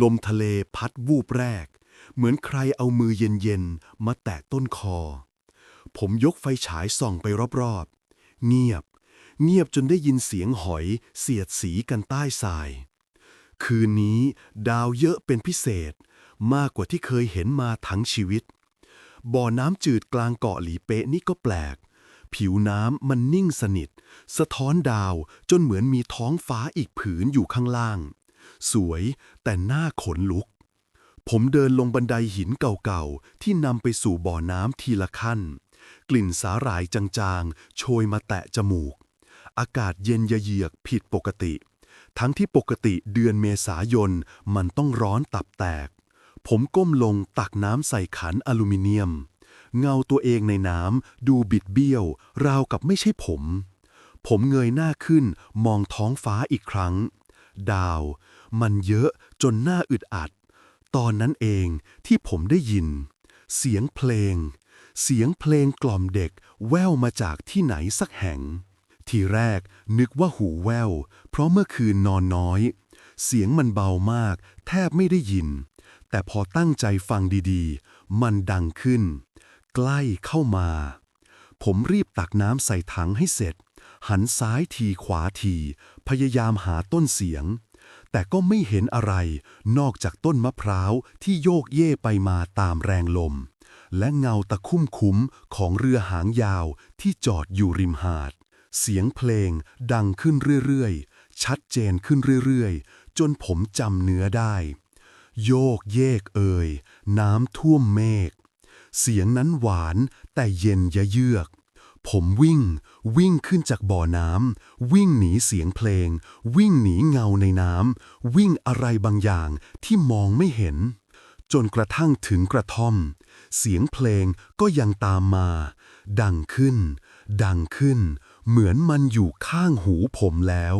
ลมทะเลพัดวูบแรก เหมือนใครเอามือเย็นๆ มาแตะต้นคอ ผมยกไฟฉายส่องไปรอบๆ เงียบ เงียบจนได้ยินเสียงหอยเสียดสีกันใต้ทราย คืนนี้ดาวเยอะเป็นพิเศษ มากกว่าที่เคยเห็นมาทั้งชีวิต บ่อน้ำจืดกลางเกาะหลีเป๊ะนี่ก็แปลก ผิวน้ำมันนิ่งสนิท สะท้อนดาวจนเหมือนมีท้องฟ้าอีกผืนอยู่ข้างล่าง สวยแต่หน้าขนลุก ผมเดินลงบันไดหินเก่าๆ ที่นำไปสู่บ่อน้ำทีละขั้น กลิ่นสาหร่ายจางๆ โชยมาแตะจมูก อากาศเย็นเยือกผิดปกติ ทั้งที่ปกติเดือนเมษายนมันต้องร้อนตับแตก ผมก้มลงตักน้ำใส่ขันอลูมิเนียม เงาตัวเองในน้ำดูบิดเบี้ยว ราวกับไม่ใช่ผมผมเงยหน้าขึ้นมองท้องฟ้าอีกครั้ง ดาว มันเยอะจนหน้าอึดอัด ตอนนั้นเองที่ผมได้ยิน เสียงเพลง เสียงเพลงกล่อมเด็กแววมาจากที่ไหนสักแห่ง ทีแรกนึกว่าหูแวว เพราะเมื่อคืนนอนน้อย เสียงมันเบามาก แทบไม่ได้ยิน แต่พอตั้งใจฟังดีๆ มันดังขึ้น ใกล้เข้ามา ผมรีบตักน้ำใส่ถังให้เสร็จ หันซ้ายทีขวาที พยายามหาต้นเสียง แต่ก็ไม่เห็นอะไร นอกจากต้นมะพร้าวที่โยกเย่ไปมาตามแรงลม และเงาตะคุ่มคุ้มของเรือหางยาวที่จอดอยู่ริมหาด เสียงเพลงดังขึ้นเรื่อยๆ ชัดเจนขึ้นเรื่อยๆ จนผมจำเนื้อได้ โยกเยกเอ่ยน้ำท่วมเมฆเสียงนั้นหวานแต่เย็นยะเยือก ผมวิ่ง วิ่งขึ้นจากบ่อน้ำวิ่งหนีเสียงเพลง วิ่งหนีเงาในน้ำวิ่งอะไรบางอย่างที่มองไม่เห็น จนกระทั่งถึงกระท่อม เสียงเพลงก็ยังตามมา ดังขึ้น ดังขึ้น เหมือนมันอยู่ข้างหูผมแล้ว